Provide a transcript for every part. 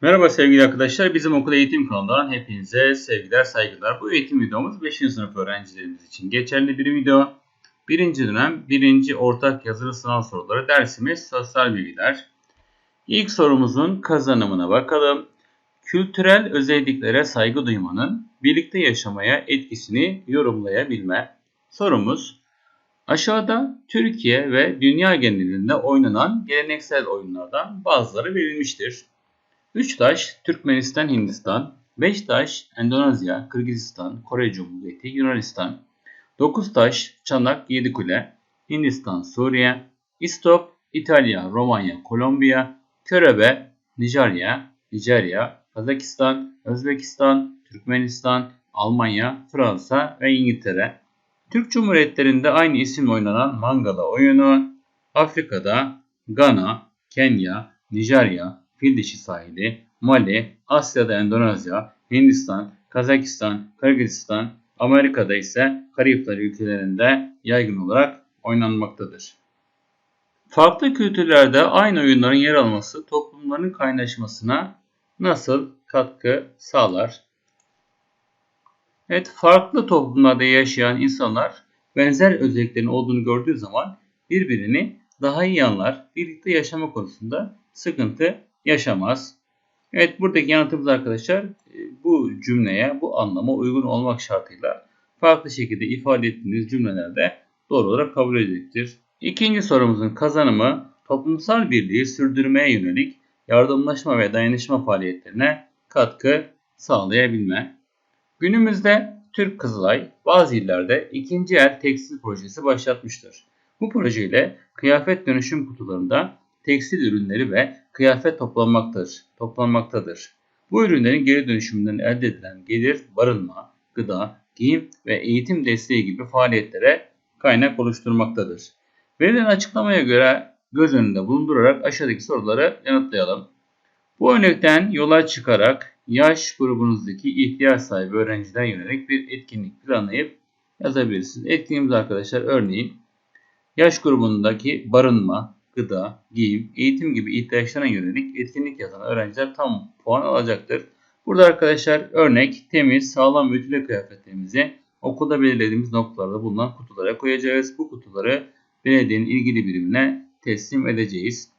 Merhaba sevgili arkadaşlar. Bizim okul eğitim kanalından hepinize sevgiler, saygılar. Bu eğitim videomuz 5. sınıf öğrencilerimiz için geçerli bir video. Birinci dönem birinci ortak yazılı sınav soruları dersimiz sosyal bilgiler. İlk sorumuzun kazanımına bakalım. Kültürel özelliklere saygı duymanın birlikte yaşamaya etkisini yorumlayabilme. Sorumuz Aşağıda Türkiye ve dünya genelinde oynanan geleneksel oyunlardan bazıları verilmiştir. Üçtaş, Türkmenistan, Hindistan. Beştaş, Endonezya, Kırgızistan, Kore Cumhuriyeti, Yunanistan. Dokuztaş, Çanak, Yedikule, Hindistan, Suriye. İstop, İtalya, Romanya, Kolombiya. Körebe, Nijerya, Nijerya, Kazakistan, Özbekistan, Türkmenistan, Almanya, Fransa ve İngiltere. Türk Cumhuriyetlerinde aynı isimle oynanan Mangala oyunu Afrika'da Gana, Kenya, Nijerya, Fil sahili, Mali, Asya'da Endonezya, Hindistan, Kazakistan, Kırgızistan, Amerika'da ise Karayipler ülkelerinde yaygın olarak oynanmaktadır. Farklı kültürlerde aynı oyunların yer alması toplumların kaynaşmasına nasıl katkı sağlar? Evet, farklı toplumlarda yaşayan insanlar benzer özelliklerin olduğunu gördüğü zaman birbirini daha iyi anlar, birlikte yaşama konusunda sıkıntı yaşamaz. Evet buradaki yanıtımız arkadaşlar e, bu cümleye, bu anlama uygun olmak şartıyla farklı şekilde ifade ettiğiniz cümlelerde doğru olarak kabul edilecektir. İkinci sorumuzun kazanımı toplumsal birliği sürdürmeye yönelik yardımlaşma ve dayanışma faaliyetlerine katkı sağlayabilme. Günümüzde Türk Kızılay bazı illerde ikinci el tekstil projesi başlatmıştır. Bu projeyle kıyafet dönüşüm kutularında tekstil ürünleri ve kıyafet toplanmaktadır. toplanmaktadır. Bu ürünlerin geri dönüşümünden elde edilen gelir, barınma, gıda, giyim ve eğitim desteği gibi faaliyetlere kaynak oluşturmaktadır. Verilen açıklamaya göre göz önünde bulundurarak aşağıdaki soruları yanıtlayalım. Bu örnekten yola çıkarak yaş grubunuzdaki ihtiyaç sahibi öğrenciler yönelik bir etkinlik planlayıp yazabilirsiniz. Etkinliğimiz arkadaşlar örneğin yaş grubundaki barınma, gıda, giyim, eğitim gibi ihtiyaçlarına yönelik etkinlik yazan öğrenciler tam puan alacaktır. Burada arkadaşlar örnek temiz, sağlam ve ütüle kıyafetlerimizi okulda belirlediğimiz noktalarda bulunan kutulara koyacağız. Bu kutuları belediyenin ilgili birimine teslim edeceğiz.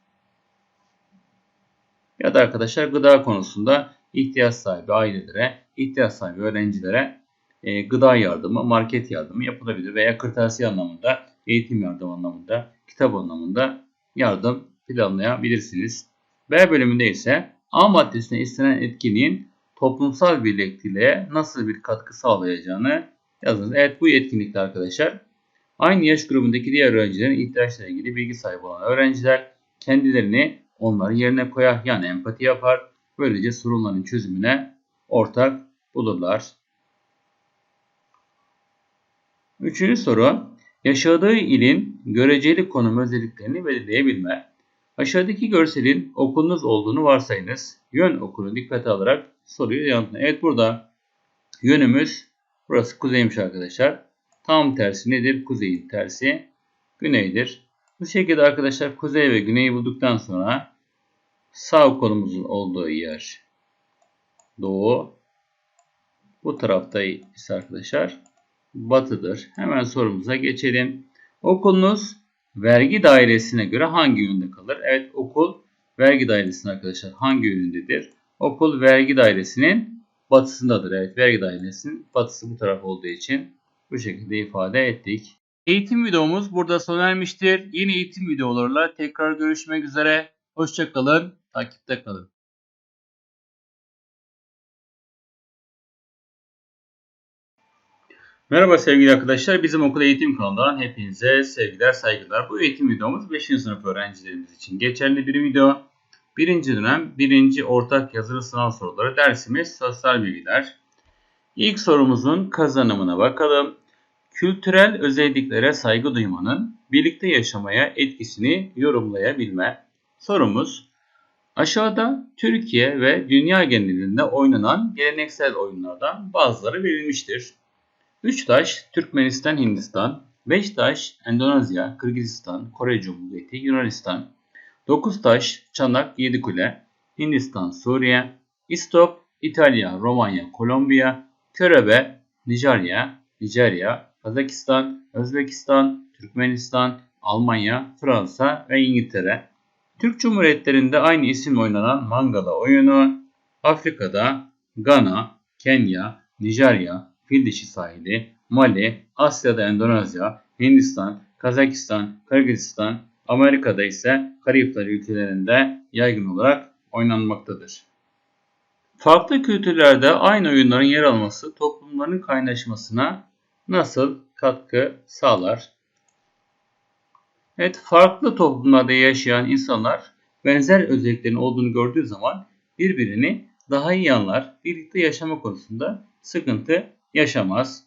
Ya da arkadaşlar gıda konusunda ihtiyaç sahibi ailelere, ihtiyaç sahibi öğrencilere e, gıda yardımı, market yardımı yapılabilir veya kırtasiye anlamında, eğitim yardım anlamında, kitap anlamında yardım planlayabilirsiniz. B bölümünde ise A maddesine istenen etkinliğin toplumsal birlikteliğe nasıl bir katkı sağlayacağını yazınız. Evet bu etkinlikte arkadaşlar aynı yaş grubundaki diğer öğrencilerin ihtiyaçlarıyla ilgili bilgi sahibi olan öğrenciler kendilerini onların yerine koyar yani empati yapar. Böylece sorunların çözümüne ortak bulurlar. Üçüncü soru yaşadığı ilin göreceli konum özelliklerini belirleyebilme. Aşağıdaki görselin okulunuz olduğunu varsayınız. Yön okunu dikkate alarak soruyu yanıtlayın. Evet burada yönümüz burası kuzeymiş arkadaşlar. Tam tersi nedir? Kuzeyin tersi güneydir. Bu şekilde arkadaşlar kuzey ve güneyi bulduktan sonra sağ kolumuzun olduğu yer doğu. Bu tarafta ise arkadaşlar batıdır. Hemen sorumuza geçelim. Okulunuz vergi dairesine göre hangi yönde kalır? Evet okul vergi dairesinin arkadaşlar hangi yönündedir? Okul vergi dairesinin batısındadır. Evet vergi dairesinin batısı bu taraf olduğu için bu şekilde ifade ettik. Eğitim videomuz burada sona ermiştir. Yeni eğitim videolarıyla tekrar görüşmek üzere. Hoşçakalın, takipte kalın. Merhaba sevgili arkadaşlar. Bizim okul eğitim kanalından hepinize sevgiler, saygılar. Bu eğitim videomuz 5. sınıf öğrencilerimiz için geçerli bir video. Birinci dönem birinci ortak yazılı sınav soruları dersimiz sosyal bilgiler. İlk sorumuzun kazanımına bakalım. Kültürel özelliklere saygı duymanın birlikte yaşamaya etkisini yorumlayabilme. Sorumuz Aşağıda Türkiye ve dünya genelinde oynanan geleneksel oyunlardan bazıları verilmiştir. 3 taş Türkmenistan, Hindistan, 5 taş Endonezya, Kırgızistan, Kore Cumhuriyeti, Yunanistan, 9 taş Çanak, Yedikule, Hindistan, Suriye, İstop, İtalya, Romanya, Kolombiya, Körebe, Nijerya, Nijerya, Kazakistan, Özbekistan, Türkmenistan, Almanya, Fransa ve İngiltere. Türk Cumhuriyetlerinde aynı isim oynanan Mangala oyunu Afrika'da Gana, Kenya, Nijerya, Fil sahili, Mali, Asya'da Endonezya, Hindistan, Kazakistan, Kırgızistan, Amerika'da ise Karayipler ülkelerinde yaygın olarak oynanmaktadır. Farklı kültürlerde aynı oyunların yer alması toplumların kaynaşmasına nasıl katkı sağlar? Evet, farklı toplumlarda yaşayan insanlar benzer özelliklerin olduğunu gördüğü zaman birbirini daha iyi anlar, birlikte yaşama konusunda sıkıntı yaşamaz.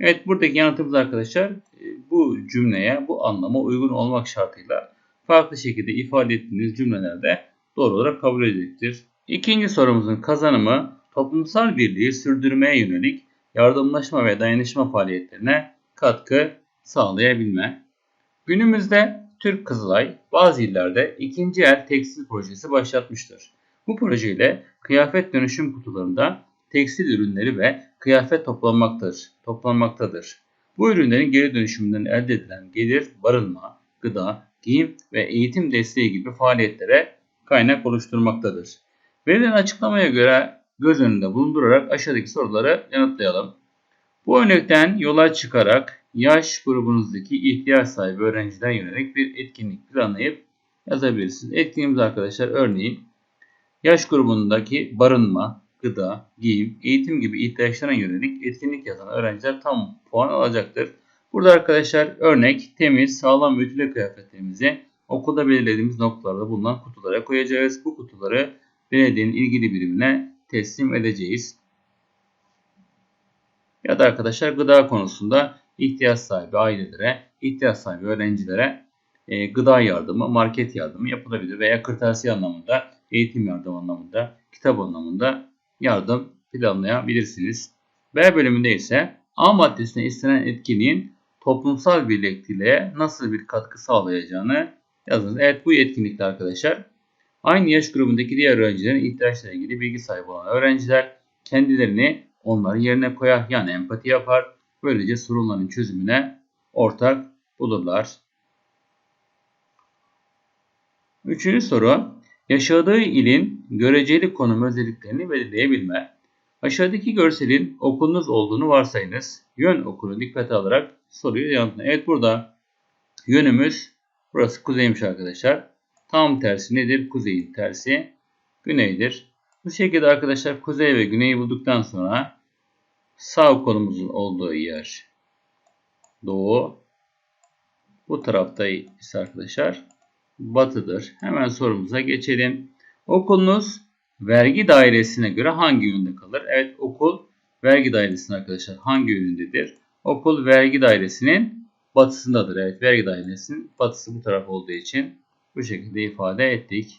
Evet buradaki yanıtımız arkadaşlar e, bu cümleye, bu anlama uygun olmak şartıyla farklı şekilde ifade ettiğiniz cümlelerde doğru olarak kabul edilecektir. İkinci sorumuzun kazanımı toplumsal birliği sürdürmeye yönelik yardımlaşma ve dayanışma faaliyetlerine katkı sağlayabilme. Günümüzde Türk Kızılay bazı illerde ikinci el tekstil projesi başlatmıştır. Bu projeyle kıyafet dönüşüm kutularında tekstil ürünleri ve kıyafet toplanmaktadır. toplanmaktadır. Bu ürünlerin geri dönüşümünden elde edilen gelir, barınma, gıda, giyim ve eğitim desteği gibi faaliyetlere kaynak oluşturmaktadır. Verilen açıklamaya göre göz önünde bulundurarak aşağıdaki soruları yanıtlayalım. Bu örnekten yola çıkarak yaş grubunuzdaki ihtiyaç sahibi öğrencilere yönelik bir etkinlik planlayıp yazabilirsiniz. Etkinliğimiz arkadaşlar örneğin yaş grubundaki barınma, gıda, giyim, eğitim gibi ihtiyaçlarına yönelik etkinlik yazan öğrenciler tam puan alacaktır. Burada arkadaşlar örnek temiz, sağlam ve ütüle kıyafetlerimizi okulda belirlediğimiz noktalarda bulunan kutulara koyacağız. Bu kutuları belediyenin ilgili birimine teslim edeceğiz. Ya da arkadaşlar gıda konusunda ihtiyaç sahibi ailelere, ihtiyaç sahibi öğrencilere e, gıda yardımı, market yardımı yapılabilir veya kırtasiye anlamında, eğitim yardımı anlamında, kitap anlamında yardım planlayabilirsiniz. B bölümünde ise A maddesine istenen etkinliğin toplumsal birlikteliğe nasıl bir katkı sağlayacağını yazınız. Evet bu etkinlikte arkadaşlar aynı yaş grubundaki diğer öğrencilerin ihtiyaçlarıyla ilgili bilgi sahibi olan öğrenciler kendilerini onların yerine koyar yani empati yapar. Böylece sorunların çözümüne ortak bulurlar. Üçüncü soru. Yaşadığı ilin göreceli konum özelliklerini belirleyebilme. Aşağıdaki görselin okulunuz olduğunu varsayınız. Yön okulu dikkate alarak soruyu yanıtlayın. Evet burada yönümüz burası kuzeymiş arkadaşlar. Tam tersi nedir? Kuzeyin tersi güneydir. Bu şekilde arkadaşlar kuzey ve güneyi bulduktan sonra sağ kolumuzun olduğu yer doğu. Bu tarafta ise arkadaşlar batıdır. Hemen sorumuza geçelim. Okulunuz vergi dairesine göre hangi yönde kalır? Evet okul vergi dairesinin arkadaşlar hangi yönündedir? Okul vergi dairesinin batısındadır. Evet vergi dairesinin batısı bu taraf olduğu için bu şekilde ifade ettik.